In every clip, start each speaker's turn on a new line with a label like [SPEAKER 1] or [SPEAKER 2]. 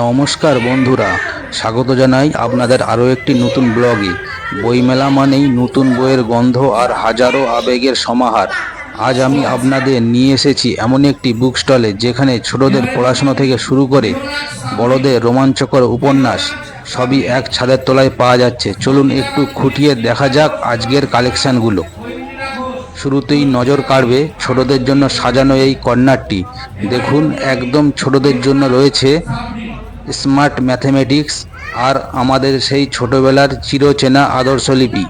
[SPEAKER 1] নমস্কার বন্ধুরা, স্বাগত জানাই আপনাদের আরও একটি নতুন ব্লগে। বইমেলা মানেই নতুন বইয়ের গন্ধ আর হাজারো আবেগের সমাহার। আজ আমি আপনাদের নিয়ে এসেছি এমন একটি বুক স্টলে যেখানে ছোটদের পড়াশোনা থেকে শুরু করে বড়দের রোমাঞ্চকর উপন্যাস সবই এক ছাদের তলায় পাওয়া যাচ্ছে। চলুন একটু খুঁটিয়ে দেখা যাক আজকের কালেকশানগুলো শুরুতেই নজর কাড়বে ছোটদের জন্য সাজানো এই কর্নারটি। দেখুন, একদম ছোটদের জন্য রয়েছে স্মার্ট ম্যাথমেটিক্স আর আমাদের সেই ছোটবেলার চিরচেনা আদর্শলিপি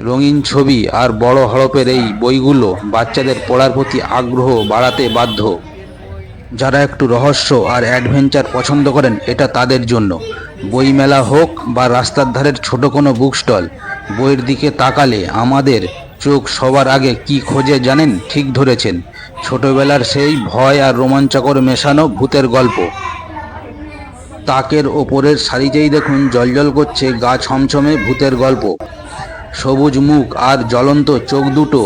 [SPEAKER 1] রঙিন ছবি আর বড় হরপের এই বইগুলো বাচ্চাদের পড়ার প্রতি আগ্রহ বাড়াতে বাধ্য। যারা একটু রহস্য আর অ্যাডভেঞ্চার পছন্দ করেন, এটা তাদের জন্য। বইমেলা হোক বা রাস্তার ধারের ছোট কোনো বুক স্টল বইয়ের দিকে তাকালে আমাদের চোখ সবার আগে কি খোঁজে জানেন ঠিক ধরেছেন। ছোটবেলার সেই ভয় আর রোমাঞ্চকর মেশানো ভূতের গল্প। তাকের ওপরের সারিতেই দেখুন জলজল করছে গা ছমছমে ভূতের গল্প। সবুজ মুখ আর জ্বলন্ত চোখ দুটো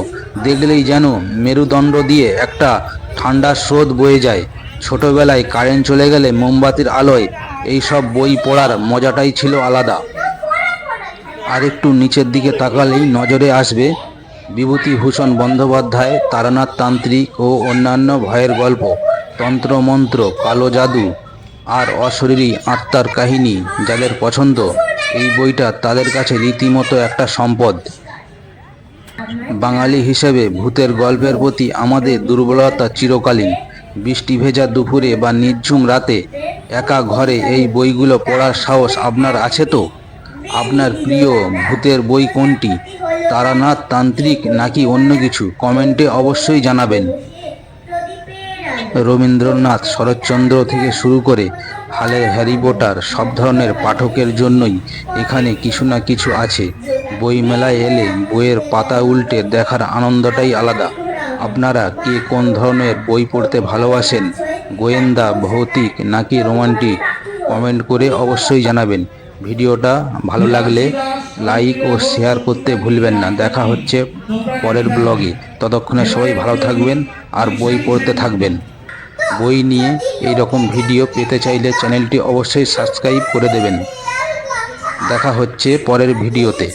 [SPEAKER 1] দেখলেই যেন মেরুদণ্ড দিয়ে একটা ঠান্ডা স্রোত বয়ে যায়। ছোটবেলায় কারেন্ট চলে গেলে মোমবাতির আলোয় এই সব বই পড়ার মজাটাই ছিল আলাদা। আর একটু নিচের দিকে তাকালেই নজরে আসবে বিভূতিভূষণ বন্দ্যোপাধ্যায়, তারানাথ তান্ত্রিক ও অন্যান্য ভয়ের গল্প। তন্ত্রমন্ত্র, কালো জাদু আর অশরীরী আত্মার কাহিনী যাদের পছন্দ, এই বইটা তাদের কাছে রীতিমতো একটা সম্পদ। বাঙালি হিসেবে ভূতের গল্পের প্রতি আমাদের দুর্বলতা চিরকালীন। বৃষ্টি ভেজা দুপুরে বা নির্ঝুম রাতে একা ঘরে এই বইগুলো পড়ার সাহস আপনার আছে তো? আপনার প্রিয় ভূতের বই কোনটি? তারানাথ তান্ত্রিক নাকি অন্য কিছু? কমেন্টে অবশ্যই জানাবেন। রবীন্দ্রনাথ শরৎচন্দ্র থেকে শুরু করে হালের হ্যারি পটার সব ধরনের পাঠকের জন্যই এখানে কিছু না কিছু আছে। বই মেলায় এলে বইয়ের পাতা উল্টে দেখার আনন্দটাই আলাদা। আপনারা কে কোন ধরনের বই পড়তে ভালোবাসেন? গোয়েন্দা, ভৌতিক নাকি রোমান্টিক? কমেন্ট করে অবশ্যই জানাবেন। ভিডিওটা ভালো লাগলে লাইক ও শেয়ার করতে ভুলবেন না। দেখা হচ্ছে পরের ব্লগে। ততক্ষণে সবাই ভালো থাকবেন আর বই পড়তে থাকবেন। বই নিয়ে এই রকম ভিডিও পেতে চাইলে চ্যানেলটি অবশ্যই সাবস্ক্রাইব করে দেবেন। দেখা হচ্ছে পরের ভিডিওতে।